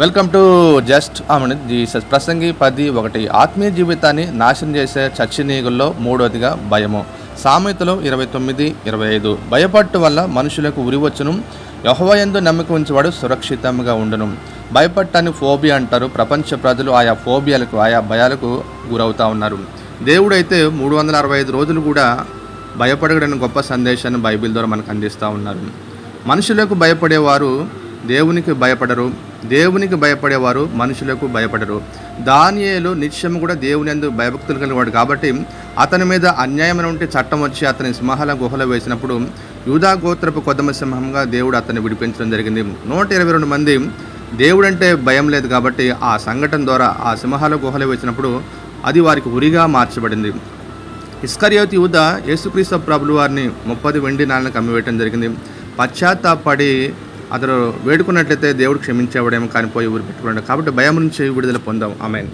Welcome to just ఆమె ప్రసంగి పది ఒకటి. ఆత్మీయ జీవితాన్ని నాశనం చేసే చచ్చినీగుల్లో మూడవదిగా భయము. సామెతలో ఇరవై తొమ్మిది ఇరవై ఐదు. భయపట్టు వల్ల మనుషులకు ఉరివచ్చును యహోవయందు నమ్మకం ఉంచేవాడు సురక్షితంగా ఉండును. భయపట్టాన్ని ఫోబియా అంటారు. ప్రపంచ ప్రజలు ఆయా ఫోబియాలకు ఆయా భయాలకు గురవుతా ఉన్నారు. దేవుడైతే మూడు వందల అరవై ఐదు రోజులు కూడా భయపడగడని గొప్ప సందేశాన్ని బైబిల్ ద్వారా మనకు అందిస్తూ ఉన్నారు. మనుషులకు భయపడేవారు దేవునికి భయపడరు దేవునికి భయపడేవారు మనుషులకు భయపడరు. దానియేలు నిత్యం కూడా దేవుని ఎందుకు భయభక్తులు కలిగినవాడు కాబట్టి అతని మీద అన్యాయమైన ఉంటే చట్టం వచ్చి అతని సింహాల గుహలో వేసినప్పుడు యూదా గోత్రపు కొద్దమ సింహంగా దేవుడు అతన్ని విడిపించడం జరిగింది. నూట ఇరవై రెండు మంది దేవుడంటే భయం లేదు కాబట్టి ఆ సంఘటన ద్వారా ఆ సింహాల గుహలో వేసినప్పుడు అది వారికి ఉరిగా మార్చబడింది. ఇస్కరియోతి యూద యేసుక్రీస్తు ప్రభులు వారిని ముప్పది వెండి నాణ్యాలకు అమ్మివేయటం జరిగింది. పశ్చాత్తాపడి అతను వేడుకున్నట్లయితే దేవుడు క్షమించేవాడేమో కానీ పోయి ఊరు పెట్టుకున్నాడు. కాబట్టి భయం నుంచి విడుదల పొందాం. ఆమె